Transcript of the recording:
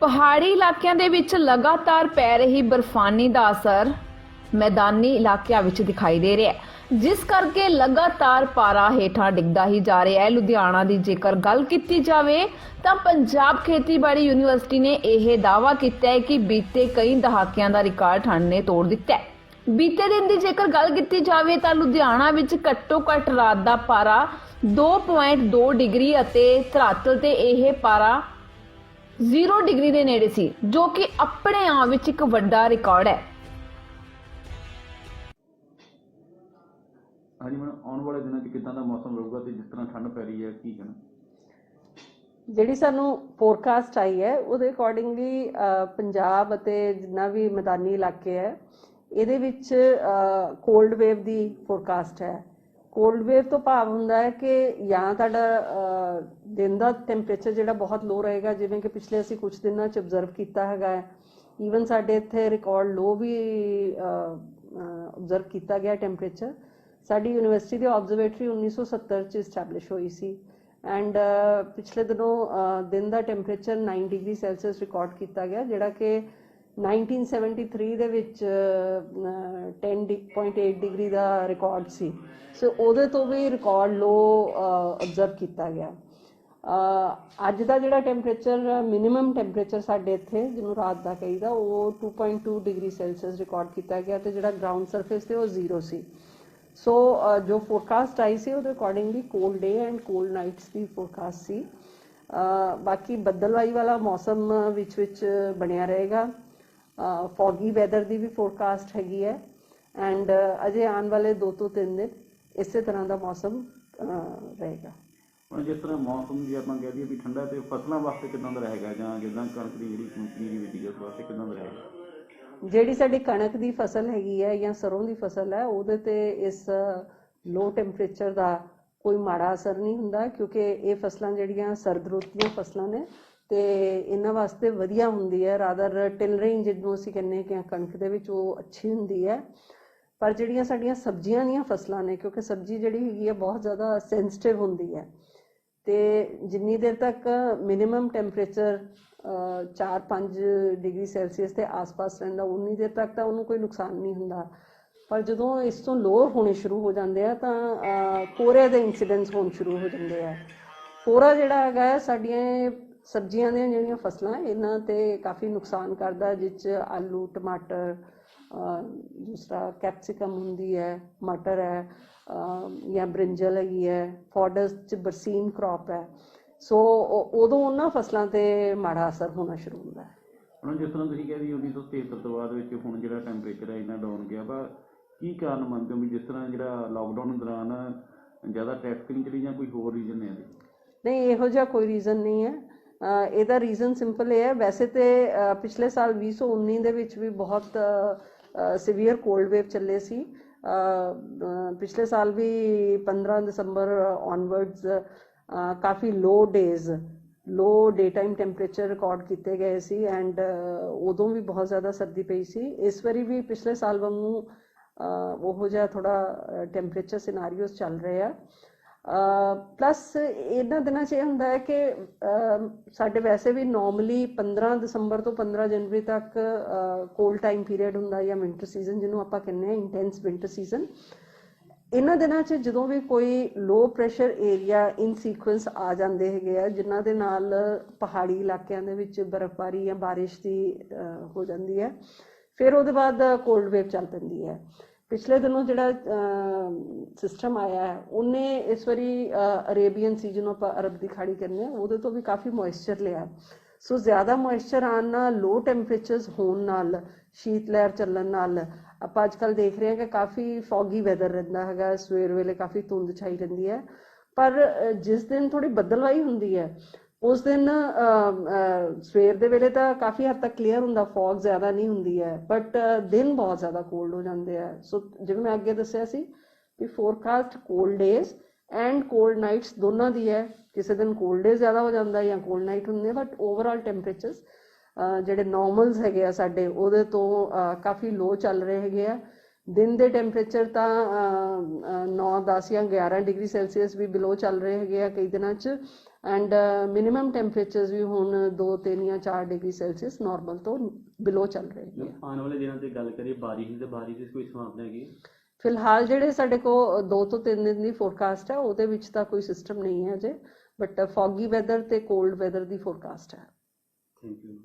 ਪਹਾੜੀ ਇਲਾਕਿਆਂ ਦੇ ਵਿੱਚ ਲਗਾਤਾਰ ਪੈ ਰਹੀ ਬਰਫਾਨੀ ਦਾ ਅਸਰ ਮੈਦਾਨੀ ਇਲਾਕਿਆਂ ਵਿੱਚ ਦਿਖਾਈ ਦੇ ਰਿਹਾ ਹੈ। ਜਿਸ ਕਰਕੇ ਲਗਾਤਾਰ ਪਾਰਾ ਹੇਠਾਂ ਡਿੱਗਦਾ ਹੀ ਜਾ ਰਿਹਾ ਹੈ। ਲੁਧਿਆਣਾ ਦੀ ਜੇਕਰ ਗੱਲ ਕੀਤੀ ਜਾਵੇ ਤਾਂ ਪੰਜਾਬ ਖੇਤੀਬਾੜੀ ਯੂਨੀਵਰਸਿਟੀ ਨੇ ਇਹ ਦਾਅਵਾ ਕੀਤਾ ਹੈ ਕਿ ਬੀਤੇ ਕਈ ਦਹਾਕਿਆਂ ਦਾ ਰਿਕਾਰਡ ਠੰਡ ਨੇ ਤੋੜ ਦਿੱਤਾ ਹੈ। ਬੀਤੇ ਦਿਨ ਦੀ ਜੇਕਰ ਗੱਲ ਕੀਤੀ ਜਾਵੇ ਤਾਂ ਲੁਧਿਆਣਾ ਵਿੱਚ ਘੱਟੋ ਘੱਟ ਰਾਤ ਦਾ ਪਾਰਾ 2.2 ਡਿਗਰੀ ਅਤੇ ਧਰਾਤਲ ਤੇ ਇਹ ਪਾਰਾ 0 ਡਿਗਰੀ ਦੇ ਨੇੜੇ ਸੀ ਜੋ ਕਿ ਆਪਣੇ ਆਪ ਵਿੱਚ ਇੱਕ ਵੱਡਾ ਰਿਕਾਰਡ ਹੈ। ਹਾਂਜੀ ਮੈਡਮ ਆਉਣ ਵਾਲੇ ਦਿਨਾਂ 'ਚ ਕਿੱਦਾਂ ਦਾ ਮੌਸਮ ਰਹੂਗਾ ਤੇ ਜਿਸ ਤਰ੍ਹਾਂ ਠੰਡ ਪੈ ਰਹੀ ਹੈ ਕੀ ਕਹਿਣਾ? ਜਿਹੜੀ ਸਾਨੂੰ ਫੋਰਕਾਸਟ ਆਈ ਹੈ ਉਹਦੇ ਅਕੋਰਡਿੰਗਲੀ ਪੰਜਾਬ ਅਤੇ ਜਿੰਨਾ ਵੀ ਮੈਦਾਨੀ ਇਲਾਕੇ ਹੈ ਇਹਦੇ ਵਿੱਚ ਕੋਲਡ ਵੇਵ ਦੀ ਫੋਰਕਾਸਟ ਹੈ। ਕੋਲਡ ਵੇਵ ਤੋਂ ਭਾਵ ਹੁੰਦਾ ਹੈ ਕਿ ਜਾਂ ਤੁਹਾਡਾ ਅਹ, ਦਿਨ ਦਾ ਟੈਂਪਰੇਚਰ ਜਿਹੜਾ ਬਹੁਤ ਲੋ ਰਹੇਗਾ ਜਿਵੇਂ ਕਿ ਪਿਛਲੇ ਅਸੀਂ ਕੁਝ ਦਿਨਾਂ ਚ ਆਬਜ਼ਰਵ ਕੀਤਾ ਹੈਗਾ ਹੈ। ਈਵਨ ਸਾਡੇ ਇੱਥੇ ਰਿਕਾਰਡ ਲੋ ਵੀ ਆਬਜ਼ਰਵ ਕੀਤਾ ਗਿਆ ਟੈਂਪਰੇਚਰ ਸਾਡੀ ਯੂਨੀਵਰਸਿਟੀ ਦੀ ਆਬਜ਼ਰਵੇਟਰੀ 1970 ਚ ਸਟੈਬਲਿਸ਼ ਹੋਈ ਸੀ। ਐਂਡ ਪਿਛਲੇ ਦਿਨੋਂ ਅਹ, ਦਿਨ ਦਾ ਟੈਂਪਰੇਚਰ 9 ਡਿਗਰੀ ਸੈਲਸੀਅਸ ਰਿਕਾਰਡ ਕੀਤਾ ਗਿਆ ਜਿਹੜਾ ਕਿ 1973 ਦੇ ਵਿੱਚ ਅਹ, 10.8 ਡਿਗਰੀ ਦਾ ਰਿਕਾਰਡ ਸੀ। ਸੋ ਉਹਦੇ ਤੋਂ ਵੀ ਰਿਕਾਰਡ ਲੋ ਆਬਜ਼ਰਵ ਕੀਤਾ ਗਿਆ। ਅੱਜ ਦਾ ਜਿਹੜਾ ਟੈਂਪਰੇਚਰ ਮਿਨੀਮਮ ਟੈਂਪਰੇਚਰ ਸਾਡੇ ਇੱਥੇ ਜਿਹਨੂੰ ਰਾਤ ਦਾ ਕਹੀਦਾ ਉਹ 2.2 ਡਿਗਰੀ ਸੈਲਸੀਅਸ ਰਿਕਾਰਡ ਕੀਤਾ ਗਿਆ ਤੇ ਜਿਹੜਾ ਗਰਾਊਂਡ ਸਰਫੇਸ ਤੇ ਉਹ ਜ਼ੀਰੋ ਸੀ। ਸੋ ਜੋ ਫੋਰਕਾਸਟ ਆਈ ਸੀ ਉਹਦੇ accordingly cold day and cold nights the forecast ਸੀ। ਬਾਕੀ ਬੱਦਲਵਾਈ ਵਾਲਾ ਮੌਸਮ ਵਿੱਚ ਵਿੱਚ ਬਣਿਆ ਰਹੇਗਾ। ਫੌਗੀ ਵੈਦਰ ਦੀ ਵੀ ਫੋਰਕਾਸਟ ਹੈਗੀ ਹੈ। ਐਂਡ ਅਜੇ ਆਉਣ ਵਾਲੇ 2 ਤੋਂ 3 ਦਿਨ ਇਸੇ ਤਰ੍ਹਾਂ ਦਾ ਮੌਸਮ ਰਹੇਗਾ। ਹੁਣ ਜਿਸ ਤਰ੍ਹਾਂ ਮੌਸਮ ਜੇ ਆਪਾਂ ਕਹਿ ਦਈਏ ਵੀ ਠੰਡਾ ਤੇ ਫਸਲਾਂ ਵਾਸਤੇ ਕਿੱਦਾਂ ਦਾ ਰਹੇਗਾ ਜਾਂ ਜਿੱਦਾਂ ਕਣਕ ਦੀ ਜਿਹੜੀ ਪਨੀਰੀ ਬੀਜੀ ਉਸ ਵਾਸਤੇ ਕਿੱਦਾਂ ਦਾ ਰਹੇਗਾ? ਜਿਹੜੀ ਸਾਡੀ ਕਣਕ ਦੀ ਫਸਲ ਹੈਗੀ ਹੈ ਜਾਂ ਸਰੋਂ ਦੀ ਫਸਲ ਹੈ ਉਹਦੇ ਤੇ ਇਸ ਲੋ ਟੈਂਪਰੇਚਰ ਦਾ ਕੋਈ ਮਾੜਾ ਅਸਰ ਨਹੀਂ ਹੁੰਦਾ ਕਿਉਂਕਿ ਇਹ ਫਸਲਾਂ ਜਿਹੜੀਆਂ ਸਰਦ ਰੁੱਤ ਦੀਆਂ ਫਸਲਾਂ ਨੇ ਤੇ ਇਹਨਾਂ ਵਾਸਤੇ ਵਧੀਆ ਹੁੰਦੀ ਹੈ ਰਾਦਰ ਟਿਲਰਿੰਗ ਜਿਹਨੂੰ ਅਸੀਂ ਕਹਿੰਦੇ ਹਾਂ ਕਿ ਕਣਕ ਦੇ ਵਿੱਚ ਉਹ ਅੱਛੀ ਹੁੰਦੀ ਹੈ। ਪਰ ਜਿਹੜੀਆਂ ਸਾਡੀਆਂ ਸਬਜ਼ੀਆਂ ਦੀਆਂ ਫਸਲਾਂ ਨੇ ਕਿਉਂਕਿ ਸਬਜ਼ੀ ਜਿਹੜੀ ਹੈਗੀ ਹੈ ਬਹੁਤ ਜ਼ਿਆਦਾ ਸੈਂਸਿਟਿਵ ਹੁੰਦੀ ਹੈ। ਤੇ ਜਿੰਨੀ ਦੇਰ ਤੱਕ ਮਿਨੀਮਮ ਟੈਂਪਰੇਚਰ 4-5 ਡਿਗਰੀ ਸੈਲਸੀਅਸ ਦੇ ਆਸ-ਪਾਸ ਰਹਿੰਦਾ ਉਨੀ ਦੇਰ ਤੱਕ ਤਾਂ ਉਹਨੂੰ ਕੋਈ ਨੁਕਸਾਨ ਨਹੀਂ ਹੁੰਦਾ। ਪਰ ਜਦੋਂ ਇਸ ਤੋਂ ਲੋਅਰ ਹੋਣੇ ਸ਼ੁਰੂ ਹੋ ਜਾਂਦੇ ਆ ਤਾਂ ਅਹ, ਕੋਰੇ ਦੇ ਇਨਸੀਡੈਂਟਸ ਹੋਣ ਸ਼ੁਰੂ ਹੋ ਜਾਂਦੇ ਆ। ਕੋਰਾ ਜਿਹੜਾ ਹੈਗਾ ਸਾਡੀਆਂ ਸਬਜ਼ੀਆਂ ਦੀਆਂ ਜਿਹੜੀਆਂ ਫਸਲਾਂ ਇਹਨਾਂ ਤੇ ਕਾਫੀ ਨੁਕਸਾਨ ਕਰਦਾ ਜਿਸ 'ਚ ਆਲੂ ਟਮਾਟਰ ਦੂਸਰਾ ਕੈਪਸਿਕਮ ਹੁੰਦੀ ਹੈ ਮਟਰ ਹੈ ਜਾਂ ਬ੍ਰਿੰਜਲ ਹੈਗੀ ਹੈ ਫੋਡਸ 'ਚ ਬਰਸੀਨ ਕ੍ਰੌਪ ਹੈ। ਸੋ ਉਦੋਂ ਉਹਨਾਂ ਫਸਲਾਂ ਤੇ ਮਾੜਾ ਅਸਰ ਹੋਣਾ ਸ਼ੁਰੂ ਹੁੰਦਾ ਹੈ। ਹੁਣ ਜਿਸ ਤਰ੍ਹਾਂ ਤੁਸੀਂ ਕਹਿੰਦੇ 1973 ਤੋਂ ਬਾਅਦ ਵਿੱਚ ਹੁਣ ਜਿਹੜਾ ਟੈਂਪਰੇਚਰ ਹੈ ਇੰਨਾ ਡਾਊਨ ਗਿਆ ਵਾ ਕੀ ਕਾਰਨ ਮੰਨਦੇ ਹੋ ਵੀ ਜਿਸ ਤਰ੍ਹਾਂ ਜਿਹੜਾ ਲਾਕਡਾਊਨ ਦੌਰਾਨ ਜ਼ਿਆਦਾ ਟ੍ਰੈਫਿਕ ਨਹੀਂ ਚੱਲੀ ਜਾਂ ਕੋਈ ਹੋਰ ਰੀਜ਼ਨ ਹੈ ਇਹਦੇ ਨਹੀਂ ਇਹੋ ਜਿਹਾ ਕੋਈ ਰੀਜ਼ਨ ਨਹੀਂ ਹੈ। ਇਹਦਾ ਰੀਜ਼ਨ ਸਿੰਪਲ ਇਹ ਹੈ। ਵੈਸੇ ਤੇ ਪਿਛਲੇ ਸਾਲ 2019 ਦੇ ਵਿੱਚ ਵੀ ਬਹੁਤ ਸਿਵੀਅਰ ਕੋਲਡ ਵੇਵ ਚੱਲੇ ਸੀ। ਪਿਛਲੇ ਸਾਲ ਵੀ 15 ਦਸੰਬਰ ਔਨਵਰਡਸ ਕਾਫੀ low days low day time temperature record ਕੀਤੇ ਗਏ ਸੀ ਐਂਡ ਉਦੋਂ ਵੀ ਬਹੁਤ ਜ਼ਿਆਦਾ ਸਰਦੀ ਪਈ ਸੀ। ਇਸ ਵਾਰੀ ਵੀ ਪਿਛਲੇ ਸਾਲ ਵਾਂਗੂ ਉਹ ਉਹੋ ਜਿਹਾ ਥੋੜਾ ਟੈਂਪਰੇਚਰ ਸਿਨਾਰੀਓਸ ਚੱਲ ਰਹੇ ਆ। ਪਲੱਸ ਇਹਨਾਂ ਦਿਨਾਂ 'ਚ ਇਹ ਹੁੰਦਾ ਹੈ ਕਿ ਸਾਡੇ ਵੈਸੇ ਵੀ ਨਾਰਮਲੀ 15 ਦਸੰਬਰ ਤੋਂ 15 ਜਨਵਰੀ ਤੱਕ ਕੋਲਡ ਟਾਈਮ ਪੀਰੀਅਡ ਹੁੰਦਾ ਜਾਂ ਵਿੰਟਰ ਸੀਜ਼ਨ ਜਿਹਨੂੰ ਆਪਾਂ ਕਹਿੰਦੇ ਹਾਂ ਇੰਟੈਂਸ ਵਿੰਟਰ ਸੀਜ਼ਨ ਇਹਨਾਂ ਦਿਨਾਂ 'ਚ ਜਦੋਂ ਵੀ ਕੋਈ low pressure area in sequence ਆ ਜਾਂਦੇ ਹੈਗੇ ਆ, ਜਿਨ੍ਹਾਂ ਦੇ ਨਾਲ ਪਹਾੜੀ ਇਲਾਕਿਆਂ ਦੇ ਵਿੱਚ ਬਰਫ਼ਬਾਰੀ ਜਾਂ ਬਾਰਿਸ਼ ਦੀ ਹੋ ਜਾਂਦੀ ਹੈ, ਫਿਰ ਉਹਦੇ ਬਾਅਦ ਕੋਲਡ ਵੇਵ ਚੱਲ ਪੈਂਦੀ ਹੈ। ਪਿਛਲੇ ਦਿਨੋਂ ਜਿਹੜਾ ਸਿਸਟਮ ਆਇਆ ਹੈ, ਉਹਨੇ ਇਸ ਵਾਰੀ ਅਰੇਬੀਅਨ ਸੀ ਜਿਹਨੂੰ ਆਪਾਂ ਅਰਬ ਦੀ ਖਾੜੀ ਕਹਿੰਦੇ ਆ ਉਹਦੇ ਤੋਂ ਵੀ ਕਾਫੀ ਮੋਇਸਚਰ ਲਿਆ। ਸੋ ਜ਼ਿਆਦਾ ਮੋਇਸਚਰ ਆਉਣ ਨਾਲ ਲੋ ਟੈਂਪਰੇਚਰਸ ਹੋਣ ਨਾਲ, ਸ਼ੀਤ ਲਹਿਰ ਚੱਲਣ ਨਾਲ, ਆਪਾਂ ਅੱਜ ਕੱਲ ਦੇਖ ਰਹੇ ਹਾਂ ਕਿ ਕਾਫੀ ਫੌਗੀ ਵੈਦਰ ਰਹਿੰਦਾ ਹੈਗਾ, ਸਵੇਰ ਵੇਲੇ ਕਾਫੀ ਧੁੰਦ ਛਾਈ ਰਹਿੰਦੀ ਹੈ। ਪਰ ਜਿਸ ਦਿਨ ਥੋੜੀ ਬੱਦਲਵਾਈ ਹੁੰਦੀ ਹੈ ਉਸ ਦਿਨ ਸਵੇਰ ਦੇ ਵੇਲੇ ਤਾਂ ਕਾਫੀ ਹੱਦ ਤੱਕ ਕਲੀਅਰ ਹੁੰਦਾ ਫੌਗ ਜ਼ਿਆਦਾ ਨਹੀਂ ਹੁੰਦੀ ਹੈ ਬਟ ਦਿਨ ਬਹੁਤ ਜ਼ਿਆਦਾ ਕੋਲਡ ਹੋ ਜਾਂਦੇ ਆ। ਸੋ ਜਿਵੇਂ ਮੈਂ ਅੱਗੇ ਦੱਸਿਆ ਸੀ ਵੀ forecast cold days and cold nights ਦੋਨਾਂ ਦੀ ਹੈ। ਕਿਸੇ ਦਿਨ ਕੋਲਡ ਡੇ ਜ਼ਿਆਦਾ ਹੋ ਜਾਂਦਾ ਜਾਂ ਕੋਲਡ ਨਾਈਟ ਹੁੰਦੇ ਬਟ ਓਵਰਆਲ ਟੈਂਪਰੇਚਰਸ ਜਿਹੜੇ ਨਾਰਮਲਸ ਹੈਗੇ ਆ ਸਾਡੇ, ਉਹਦੇ ਤੋਂ ਕਾਫੀ ਲੋ ਚੱਲ ਰਹੇ ਹੈਗੇ ਆ। ਦਿਨ ਦੇ ਟੈਂਪਰੇਚਰ ਤਾਂ 9 10 ਜਾਂ 11 ਡਿਗਰੀ ਸੈਲਸੀਅਸ ਵੀ ਬਿਲੋ ਚੱਲ ਰਹੇ ਹੈਗੇ ਆ ਕਈ ਦਿਨਾਂ 'ਚ ਐਂਡ ਮਿਨੀਮਮ ਟੈਂਪਰੇਚਰਸ ਵੀ ਹੁਣ 2 3 ਜਾਂ 4 ਡਿਗਰੀ ਸੈਲਸੀਅਸ ਨਾਰਮਲ ਤੋਂ ਬਿਲੋ ਚੱਲ ਰਹੇ ਹੈਗੇ ਆ। ਆਉਣ ਵਾਲੇ ਦਿਨਾਂ ਤੇ ਗੱਲ ਕਰੀਏ ਬਾਰਿਸ਼ ਦੀ ਬਾਰਿਸ਼ ਦੀ ਕੋਈ ਸੰਭਾਵਨਾ ਹੈਗੀ। ਫਿਲਹਾਲ ਜਿਹੜੇ ਸਾਡੇ ਕੋਲ 2 ਤੋਂ 3 ਦਿਨ ਦੀ ਫੋਰਕਾਸਟ ਹੈ ਉਹਦੇ ਵਿੱਚ ਤਾਂ ਕੋਈ ਸਿਸਟਮ ਨਹੀਂ ਹੈ ਅਜੇ ਬਟ ਫੌਗੀ ਵੈਦਰ ਤੇ ਕੋਲਡ ਵੈਦਰ ਦੀ ਫੋਰਕਾਸਟ ਹੈ। Thank you